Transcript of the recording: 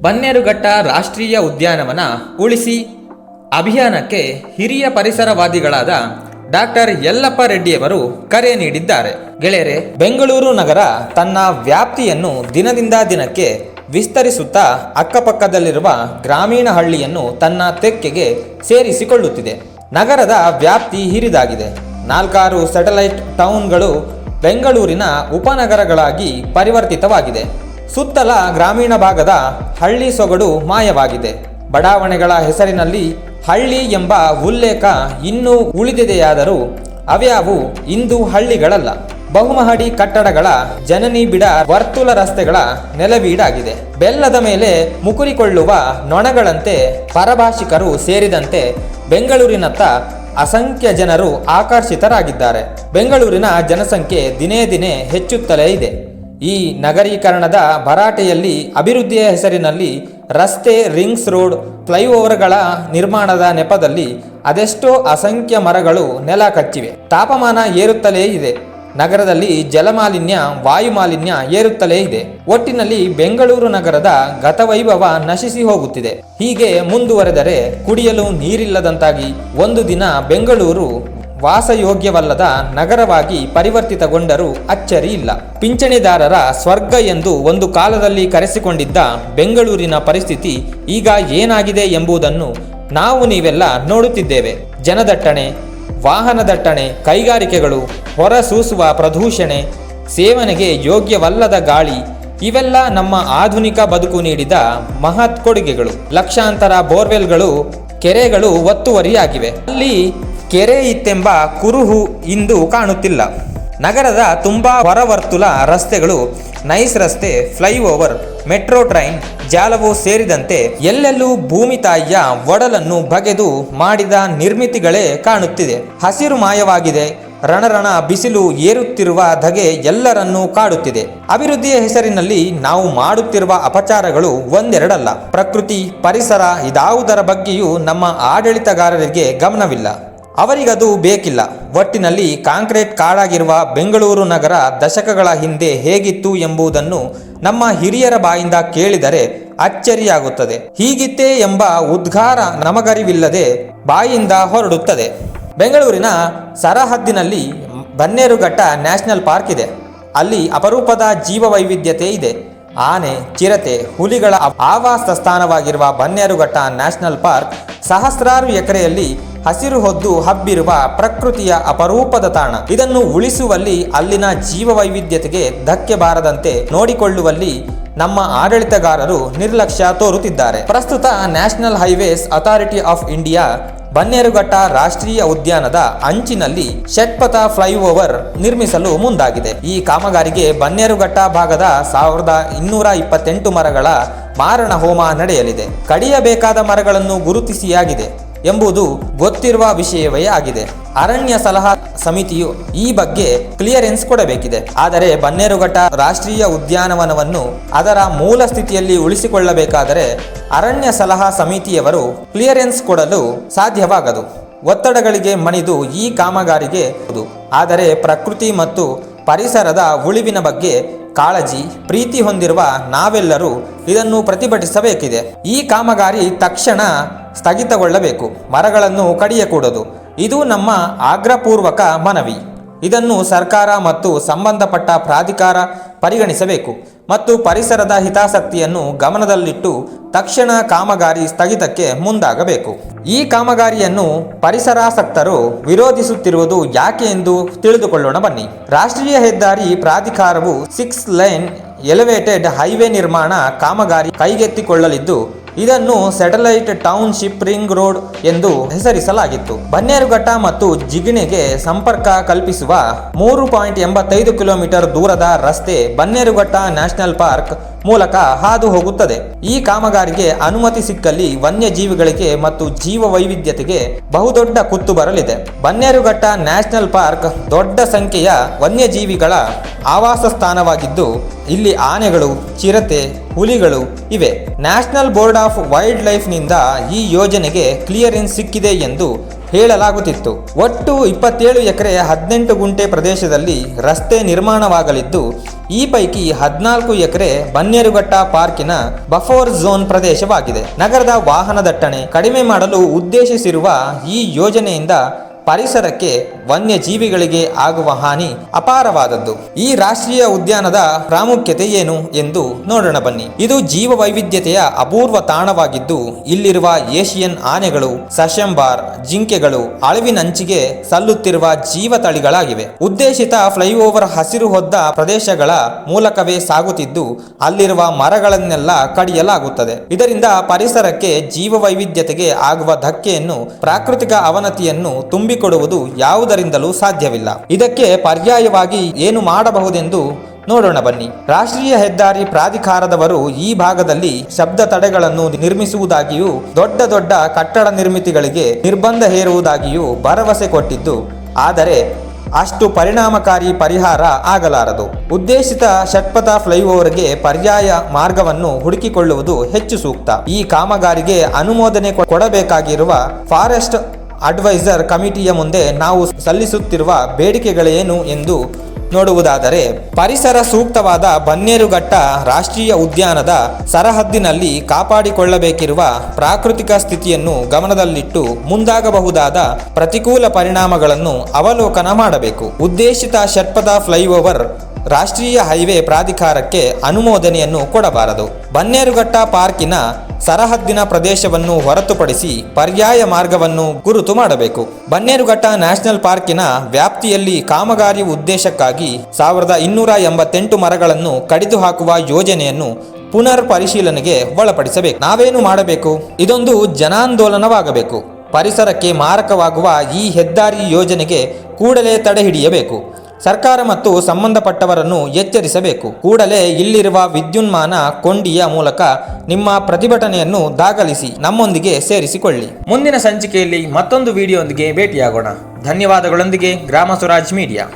ಬನ್ನೇರುಘಟ್ಟ ರಾಷ್ಟ್ರೀಯ ಉದ್ಯಾನವನ ಉಳಿಸಿ ಅಭಿಯಾನಕ್ಕೆ ಹಿರಿಯ ಪರಿಸರವಾದಿಗಳಾದ ಡಾಕ್ಟರ್ ಯಲ್ಲಪ್ಪ ರೆಡ್ಡಿಯವರು ಕರೆ ನೀಡಿದ್ದಾರೆ. ಗೆಳೆಯರೆ, ಬೆಂಗಳೂರು ನಗರ ತನ್ನ ವ್ಯಾಪ್ತಿಯನ್ನು ದಿನದಿಂದ ದಿನಕ್ಕೆ ವಿಸ್ತರಿಸುತ್ತಾ ಅಕ್ಕಪಕ್ಕದಲ್ಲಿರುವ ಗ್ರಾಮೀಣ ಹಳ್ಳಿಯನ್ನು ತನ್ನ ತೆಕ್ಕೆಗೆ ಸೇರಿಸಿಕೊಳ್ಳುತ್ತಿದೆ. ನಗರದ ವ್ಯಾಪ್ತಿ ಹಿರಿದಾಗಿದೆ. ನಾಲ್ಕಾರು ಸ್ಯಾಟಲೈಟ್ ಟೌನ್ಗಳು ಬೆಂಗಳೂರಿನ ಉಪನಗರಗಳಾಗಿ ಪರಿವರ್ತಿತವಾಗಿದೆ. ಸುತ್ತಲ ಗ್ರಾಮೀಣ ಭಾಗದ ಹಳ್ಳಿ ಸೊಗಡು ಮಾಯವಾಗಿದೆ. ಬಡಾವಣೆಗಳ ಹೆಸರಿನಲ್ಲಿ ಹಳ್ಳಿ ಎಂಬ ಉಲ್ಲೇಖ ಇನ್ನೂ ಉಳಿದಿದೆಯಾದರೂ ಅವ್ಯಾವು ಇಂದು ಹಳ್ಳಿಗಳಲ್ಲ. ಬಹುಮಹಡಿ ಕಟ್ಟಡಗಳ ಜನನಿ ಬಿಡ ವರ್ತುಲ ರಸ್ತೆಗಳ ನೆಲವೀಡಾಗಿದೆ. ಬೆಲ್ಲದ ಮೇಲೆ ಮುಕುರಿಕೊಳ್ಳುವ ನೊಣಗಳಂತೆ ಪರಭಾಷಿಕರು ಸೇರಿದಂತೆ ಬೆಂಗಳೂರಿನತ್ತ ಅಸಂಖ್ಯ ಜನರು ಆಕರ್ಷಿತರಾಗಿದ್ದಾರೆ. ಬೆಂಗಳೂರಿನ ಜನಸಂಖ್ಯೆ ದಿನೇ ದಿನೇ ಹೆಚ್ಚುತ್ತಲೇ ಇದೆ. ಈ ನಗರೀಕರಣದ ಭರಾಟೆಯಲ್ಲಿ ಅಭಿವೃದ್ಧಿಯ ಹೆಸರಿನಲ್ಲಿ ರಸ್ತೆ ರಿಂಗ್ಸ್ ರೋಡ್ ಫ್ಲೈಓವರ್ಗಳ ನಿರ್ಮಾಣದ ನೆಪದಲ್ಲಿ ಅದೆಷ್ಟೋ ಅಸಂಖ್ಯ ಮರಗಳು ನೆಲ ಕಚ್ಚಿವೆ. ತಾಪಮಾನ ಏರುತ್ತಲೇ ಇದೆ. ನಗರದಲ್ಲಿ ಜಲಮಾಲಿನ್ಯ, ವಾಯುಮಾಲಿನ್ಯ ಏರುತ್ತಲೇ ಇದೆ. ಒಟ್ಟಿನಲ್ಲಿ ಬೆಂಗಳೂರು ನಗರದ ಗತವೈಭವ ನಶಿಸಿ ಹೋಗುತ್ತಿದೆ. ಹೀಗೆ ಮುಂದುವರೆದರೆ ಕುಡಿಯಲು ನೀರಿಲ್ಲದಂತಾಗಿ ಒಂದು ದಿನ ಬೆಂಗಳೂರು ವಾಸಯೋಗ್ಯವಲ್ಲದ ನಗರವಾಗಿ ಪರಿವರ್ತಿತಗೊಂಡರೂ ಅಚ್ಚರಿ ಇಲ್ಲ. ಪಿಂಚಣಿದಾರರ ಸ್ವರ್ಗ ಎಂದು ಒಂದು ಕಾಲದಲ್ಲಿ ಕರೆಸಿಕೊಂಡಿದ್ದ ಬೆಂಗಳೂರಿನ ಪರಿಸ್ಥಿತಿ ಈಗ ಏನಾಗಿದೆ ಎಂಬುದನ್ನು ನಾವು ನೀವೆಲ್ಲ ನೋಡುತ್ತಿದ್ದೇವೆ. ಜನದಟ್ಟಣೆ ವಾಹನ ದಟ್ಟಣೆ ಕೈಗಾರಿಕೆಗಳು, ಹೊರಸೂಸುವ ಪ್ರದೂಷಣೆ, ಸೇವನೆಗೆ ಯೋಗ್ಯವಲ್ಲದ ಗಾಳಿ, ಇವೆಲ್ಲ ನಮ್ಮ ಆಧುನಿಕ ಬದುಕು ನೀಡಿದ ಮಹತ್ ಕೊಡುಗೆಗಳು ಲಕ್ಷಾಂತರ ಬೋರ್ವೆಲ್ಗಳು, ಕೆರೆಗಳು ಒತ್ತುವರಿಯಾಗಿವೆ. ಅಲ್ಲಿ ಕೆರೆ ಇತ್ತೆಂಬ ಕುರುಹು ಇಂದು ಕಾಣುತ್ತಿಲ್ಲ. ನಗರದ ತುಂಬಾ ಹೊರವರ್ತುಲ ರಸ್ತೆಗಳು, ನೈಸ್ ರಸ್ತೆ, ಫ್ಲೈಓವರ್, ಮೆಟ್ರೋ ಟ್ರೈನ್, ಜಾಲವು ಸೇರಿದಂತೆ ಎಲ್ಲೆಲ್ಲೂ ಭೂಮಿ ತಾಯಿಯ ಒಡಲನ್ನು ಬಗೆದು ಮಾಡಿದ ನಿರ್ಮಿತಿಗಳೇ ಕಾಣುತ್ತಿದೆ. ಹಸಿರು ಮಾಯವಾಗಿದೆ. ರಣರಣ ಬಿಸಿಲು ಏರುತ್ತಿರುವ ಧಗೆ ಎಲ್ಲರನ್ನೂ ಕಾಡುತ್ತಿದೆ. ಅಭಿವೃದ್ಧಿಯ ಹೆಸರಿನಲ್ಲಿ ನಾವು ಮಾಡುತ್ತಿರುವ ಅಪಚಾರಗಳು ಒಂದೆರಡಲ್ಲ. ಪ್ರಕೃತಿ, ಪರಿಸರ ಇದಾವುದರ ಬಗ್ಗೆಯೂ ನಮ್ಮ ಆಡಳಿತಗಾರರಿಗೆ ಗಮನವಿಲ್ಲ. ಅವರಿಗದು ಬೇಕಿಲ್ಲ. ಒಟ್ಟಿನಲ್ಲಿ ಕಾಂಕ್ರೀಟ್ ಕಾಡಾಗಿರುವ ಬೆಂಗಳೂರು ನಗರ ದಶಕಗಳ ಹಿಂದೆ ಹೇಗಿತ್ತು ಎಂಬುದನ್ನು ನಮ್ಮ ಹಿರಿಯರ ಬಾಯಿಂದ ಕೇಳಿದರೆ ಅಚ್ಚರಿಯಾಗುತ್ತದೆ. ಹೀಗಿತ್ತೇ ಎಂಬ ಉದ್ಗಾರ ನಮಗರಿವಿಲ್ಲದೆ ಬಾಯಿಂದ ಹೊರಡುತ್ತದೆ. ಬೆಂಗಳೂರಿನ ಸರಹದ್ದಿನಲ್ಲಿ ಬನ್ನೇರುಘಟ್ಟ ನ್ಯಾಷನಲ್ ಪಾರ್ಕ್ ಇದೆ. ಅಲ್ಲಿ ಅಪರೂಪದ ಜೀವ ವೈವಿಧ್ಯತೆ ಇದೆ. ಆನೆ, ಚಿರತೆ, ಹುಲಿಗಳ ಆವಾಸ ಸ್ಥಾನವಾಗಿರುವ ಬನ್ನೇರುಘಟ್ಟ ನ್ಯಾಷನಲ್ ಪಾರ್ಕ್ ಸಹಸ್ರಾರು ಎಕರೆಯಲ್ಲಿ ಹಸಿರು ಹೊದ್ದು ಹಬ್ಬಿರುವ ಪ್ರಕೃತಿಯ ಅಪರೂಪದ ತಾಣ. ಇದನ್ನು ಉಳಿಸುವಲ್ಲಿ ಅಲ್ಲಿನ ಜೀವ ವೈವಿಧ್ಯತೆಗೆ ಧಕ್ಕೆ ಬಾರದಂತೆ ನೋಡಿಕೊಳ್ಳುವಲ್ಲಿ ನಮ್ಮ ಆಡಳಿತಗಾರರು ನಿರ್ಲಕ್ಷ್ಯ ತೋರುತ್ತಿದ್ದಾರೆ. ಪ್ರಸ್ತುತ national highways authority of India Bannerghatta ರಾಷ್ಟ್ರೀಯ ಉದ್ಯಾನದ ಅಂಚಿನಲ್ಲಿ ಷಟ್ಪಥ ಫ್ಲೈಓವರ್ ನಿರ್ಮಿಸಲು ಮುಂದಾಗಿದೆ. ಈ ಕಾಮಗಾರಿಗೆ ಬನ್ನೇರುಘಟ್ಟ ಭಾಗದ ಸಾವಿರದ ಇನ್ನೂರ ಇಪ್ಪತ್ತೆಂಟು ಮರಗಳ ಮಾರಣ ಹೋಮ ನಡೆಯಲಿದೆ. ಕಡಿಯಬೇಕಾದ ಮರಗಳನ್ನು ಗುರುತಿಸಿಯಾಗಿದೆ. ಎಂಬುದು ಗೊತ್ತಿರುವ ವಿಷಯವೇ ಆಗಿದೆ. ಅರಣ್ಯ ಸಲಹಾ ಸಮಿತಿಯು ಈ ಬಗ್ಗೆ ಕ್ಲಿಯರೆನ್ಸ್ ಕೊಡಬೇಕಿದೆ. ಆದರೆ ಬನ್ನೇರುಘಟ್ಟ ರಾಷ್ಟ್ರೀಯ ಉದ್ಯಾನವನವನ್ನು ಅದರ ಮೂಲ ಸ್ಥಿತಿಯಲ್ಲಿ ಉಳಿಸಿಕೊಳ್ಳಬೇಕಾದರೆ ಅರಣ್ಯ ಸಲಹಾ ಸಮಿತಿಯವರು ಕ್ಲಿಯರೆನ್ಸ್ ಕೊಡಲು ಸಾಧ್ಯವಾಗದು. ಒತ್ತಡಗಳಿಗೆ ಮಣಿದು ಈ ಕಾಮಗಾರಿಗೆ ಆದರೆ ಪ್ರಕೃತಿ ಮತ್ತು ಪರಿಸರದ ಉಳಿವಿನ ಬಗ್ಗೆ ಕಾಳಜಿ, ಪ್ರೀತಿ ಹೊಂದಿರುವ ನಾವೆಲ್ಲರೂ ಇದನ್ನು ಪ್ರತಿಭಟಿಸಬೇಕಿದೆ. ಈ ಕಾಮಗಾರಿ ತಕ್ಷಣ ಸ್ಥಗಿತಗೊಳ್ಳಬೇಕು. ಮರಗಳನ್ನು ಕಡಿಯಕೂಡದು. ಇದು ನಮ್ಮ ಆಗ್ರಹಪೂರ್ವಕ ಮನವಿ. ಇದನ್ನು ಸರ್ಕಾರ ಮತ್ತು ಸಂಬಂಧಪಟ್ಟ ಪ್ರಾಧಿಕಾರ ಪರಿಗಣಿಸಬೇಕು. ಮತ್ತು ಪರಿಸರದ ಹಿತಾಸಕ್ತಿಯನ್ನು ಗಮನದಲ್ಲಿಟ್ಟು ತಕ್ಷಣ ಕಾಮಗಾರಿ ಸ್ಥಗಿತಕ್ಕೆ ಮುಂದಾಗಬೇಕು. ಈ ಕಾಮಗಾರಿಯನ್ನು ಪರಿಸರಾಸಕ್ತರು ವಿರೋಧಿಸುತ್ತಿರುವುದು ಯಾಕೆ ಎಂದು ತಿಳಿದುಕೊಳ್ಳೋಣ ಬನ್ನಿ. ರಾಷ್ಟ್ರೀಯ ಹೆದ್ದಾರಿ ಪ್ರಾಧಿಕಾರವು ಸಿಕ್ಸ್ ಲೈನ್ ಎಲಿವೇಟೆಡ್ ಹೈವೇ ನಿರ್ಮಾಣ ಕಾಮಗಾರಿ ಕೈಗೆತ್ತಿಕೊಳ್ಳಲಿದ್ದು ಇದನ್ನು ಸ್ಯಾಟಲೈಟ್ ಟೌನ್ಶಿಪ್ ರಿಂಗ್ ರೋಡ್ ಎಂದು ಹೆಸರಿಸಲಾಗಿತ್ತು. ಬನ್ನೇರುಘಟ್ಟ ಮತ್ತು ಜಿಗಣೆಗೆ ಸಂಪರ್ಕ ಕಲ್ಪಿಸುವ ಮೂರು ಪಾಯಿಂಟ್ ಎಂಬತ್ತೈದು ಕಿಲೋಮೀಟರ್ ದೂರದ ರಸ್ತೆ ಬನ್ನೇರುಘಟ್ಟ ನ್ಯಾಷನಲ್ ಪಾರ್ಕ್ ಮೂಲಕ ಹಾದು ಹೋಗುತ್ತದೆ. ಈ ಕಾಮಗಾರಿಗೆ ಅನುಮತಿ ಸಿಕ್ಕಲ್ಲಿ ವನ್ಯಜೀವಿಗಳಿಗೆ ಮತ್ತು ಜೀವ ವೈವಿಧ್ಯತೆಗೆ ಬಹುದೊಡ್ಡ ಕುತ್ತು ಬರಲಿದೆ. ಬನ್ನೇರುಘಟ್ಟ ನ್ಯಾಷನಲ್ ಪಾರ್ಕ್ ದೊಡ್ಡ ಸಂಖ್ಯೆಯ ವನ್ಯಜೀವಿಗಳ ಆವಾಸ ಸ್ಥಾನವಾಗಿದ್ದು, ಇಲ್ಲಿ ಆನೆಗಳು, ಚಿರತೆ, ಹುಲಿಗಳು ಇವೆ. ನ್ಯಾಷನಲ್ ಬೋರ್ಡ್ ಆಫ್ ವೈಲ್ಡ್ ಲೈಫ್ನಿಂದ ಈ ಯೋಜನೆಗೆ ಕ್ಲಿಯರೆನ್ಸ್ ಸಿಕ್ಕಿದೆ ಎಂದು ಹೇಳಲಾಗುತ್ತಿತ್ತು. ಒಟ್ಟು ಇಪ್ಪತ್ತೇಳು ಎಕರೆ ಹದಿನೆಂಟು ಗುಂಟೆ ಪ್ರದೇಶದಲ್ಲಿ ರಸ್ತೆ ನಿರ್ಮಾಣವಾಗಲಿದ್ದು, ಈ ಪೈಕಿ ಹದಿನಾಲ್ಕು ಎಕರೆ ಬನ್ನೇರುಘಟ್ಟ ಪಾರ್ಕಿನ ಬಫೋರ್ ಝೋನ್ ಪ್ರದೇಶವಾಗಿದೆ. ನಗರದ ವಾಹನ ದಟ್ಟಣೆ ಕಡಿಮೆ ಮಾಡಲು ಉದ್ದೇಶಿಸಿರುವ ಈ ಯೋಜನೆಯಿಂದ ಪರಿಸರಕ್ಕೆ ವನ್ಯಜೀವಿಗಳಿಗೆ ಆಗುವ ಹಾನಿ ಅಪಾರವಾದದ್ದು. ಈ ರಾಷ್ಟ್ರೀಯ ಉದ್ಯಾನದ ಪ್ರಾಮುಖ್ಯತೆ ಏನು ಎಂದು ನೋಡೋಣ ಬನ್ನಿ. ಇದು ಜೀವ ವೈವಿಧ್ಯತೆಯ ಅಪೂರ್ವ ತಾಣವಾಗಿದ್ದು, ಇಲ್ಲಿರುವ ಏಷಿಯನ್ ಆನೆಗಳು ಸಶಂಬಾರ್ ಜಿಂಕೆಗಳು ಅಳವಿನಂಚಿಗೆ ಸಲ್ಲುತ್ತಿರುವ ಜೀವ ತಳಿಗಳಾಗಿವೆ ಉದ್ದೇಶಿತ ಫ್ಲೈಓವರ್ ಹಸಿರು ಹೊದ್ದ ಪ್ರದೇಶಗಳ ಮೂಲಕವೇ ಸಾಗುತ್ತಿದ್ದು, ಅಲ್ಲಿರುವ ಮರಗಳನ್ನೆಲ್ಲ ಕಡಿಯಲಾಗುತ್ತದೆ. ಇದರಿಂದ ಪರಿಸರಕ್ಕೆ ಜೀವ ವೈವಿಧ್ಯತೆಗೆ ಆಗುವ ಧಕ್ಕೆಯನ್ನು, ಪ್ರಾಕೃತಿಕ ಅವನತಿಯನ್ನು ತುಂಬಿಕೊಡುವುದು ಯಾವುದರಿಂದಲೂ ಸಾಧ್ಯವಿಲ್ಲ. ಇದಕ್ಕೆ ಪರ್ಯಾಯವಾಗಿ ಏನು ಮಾಡಬಹುದೆಂದು ನೋಡೋಣ ಬನ್ನಿ. ರಾಷ್ಟ್ರೀಯ ಹೆದ್ದಾರಿ ಪ್ರಾಧಿಕಾರದವರು ಈ ಭಾಗದಲ್ಲಿ ಶಬ್ದ ತಡೆಗಳನ್ನು ನಿರ್ಮಿಸುವುದಾಗಿಯೂ, ದೊಡ್ಡ ದೊಡ್ಡ ಕಟ್ಟಡ ನಿರ್ಮಿತಿಗಳಿಗೆ ನಿರ್ಬಂಧ ಹೇರುವುದಾಗಿಯೂ ಭರವಸೆ ಕೊಟ್ಟಿದ್ದು, ಆದರೆ ಅಷ್ಟು ಪರಿಣಾಮಕಾರಿ ಪರಿಹಾರ ಆಗಲಾರದು. ಉದ್ದೇಶಿತ ಷಟ್ಪಥ ಫ್ಲೈಓವರ್ಗೆ ಪರ್ಯಾಯ ಮಾರ್ಗವನ್ನು ಹುಡುಕಿಕೊಳ್ಳುವುದು ಹೆಚ್ಚು ಸೂಕ್ತ. ಈ ಕಾಮಗಾರಿಗೆ ಅನುಮೋದನೆ ಕೊಡಬೇಕಾಗಿರುವ ಫಾರೆಸ್ಟ್ ಅಡ್ವೈಸರ್ ಕಮಿಟಿಯ ಮುಂದೆ ನಾವು ಸಲ್ಲಿಸುತ್ತಿರುವ ಬೇಡಿಕೆಗಳೇನು ಎಂದು ನೋಡುವುದಾದರೆ, ಪರಿಸರ ಸೂಕ್ತವಾದ ಬನ್ನೇರುಘಟ್ಟ ರಾಷ್ಟ್ರೀಯ ಉದ್ಯಾನದ ಸರಹದ್ದಿನಲ್ಲಿ ಕಾಪಾಡಿಕೊಳ್ಳಬೇಕಿರುವ ಪ್ರಾಕೃತಿಕ ಸ್ಥಿತಿಯನ್ನು ಗಮನದಲ್ಲಿಟ್ಟು ಮುಂದಾಗಬಹುದಾದ ಪ್ರತಿಕೂಲ ಪರಿಣಾಮಗಳನ್ನು ಅವಲೋಕನ ಮಾಡಬೇಕು. ಉದ್ದೇಶಿತ ಷಟ್ಪದ ಫ್ಲೈಓವರ್ ರಾಷ್ಟ್ರೀಯ ಹೈವೇ ಪ್ರಾಧಿಕಾರಕ್ಕೆ ಅನುಮೋದನೆಯನ್ನು ಕೊಡಬಾರದು. ಬನ್ನೇರುಘಟ್ಟ ಪಾರ್ಕಿನ ಸರಹದ್ದಿನ ಪ್ರದೇಶವನ್ನು ಹೊರತುಪಡಿಸಿ ಪರ್ಯಾಯ ಮಾರ್ಗವನ್ನು ಗುರುತು ಮಾಡಬೇಕು. ಬನ್ನೇರುಘಟ್ಟ ನ್ಯಾಷನಲ್ ಪಾರ್ಕಿನ ವ್ಯಾಪ್ತಿಯಲ್ಲಿ ಕಾಮಗಾರಿ ಉದ್ದೇಶಕ್ಕಾಗಿ ಸಾವಿರದ ಇನ್ನೂರ ಎಂಬತ್ತೆಂಟು ಮರಗಳನ್ನು ಕಡಿದು ಹಾಕುವ ಯೋಜನೆಯನ್ನು ಪುನರ್ ಪರಿಶೀಲನೆಗೆ ಒಳಪಡಿಸಬೇಕು. ನಾವೇನು ಮಾಡಬೇಕು? ಇದೊಂದು ಜನಾಂದೋಲನವಾಗಬೇಕು. ಪರಿಸರಕ್ಕೆ ಮಾರಕವಾಗುವ ಈ ಹೆದ್ದಾರಿ ಯೋಜನೆಗೆ ಕೂಡಲೇ ತಡೆ ಹಿಡಿಯಬೇಕು. ಸರ್ಕಾರ ಮತ್ತು ಸಂಬಂಧಪಟ್ಟವರನ್ನು ಎಚ್ಚರಿಸಬೇಕು. ಕೂಡಲೇ ಇಲ್ಲಿರುವ ವಿದ್ಯುನ್ಮಾನ ಕೊಂಡಿಯ ಮೂಲಕ ನಿಮ್ಮ ಪ್ರತಿಭಟನೆಯನ್ನು ದಾಖಲಿಸಿ, ನಮ್ಮೊಂದಿಗೆ ಸೇರಿಸಿಕೊಳ್ಳಿ. ಮುಂದಿನ ಸಂಚಿಕೆಯಲ್ಲಿ ಮತ್ತೊಂದು ವಿಡಿಯೋದೊಂದಿಗೆ ಭೇಟಿಯಾಗೋಣ. ಧನ್ಯವಾದಗಳೊಂದಿಗೆ ಗ್ರಾಮ ಸ್ವರಾಜ್ ಮೀಡಿಯಾ.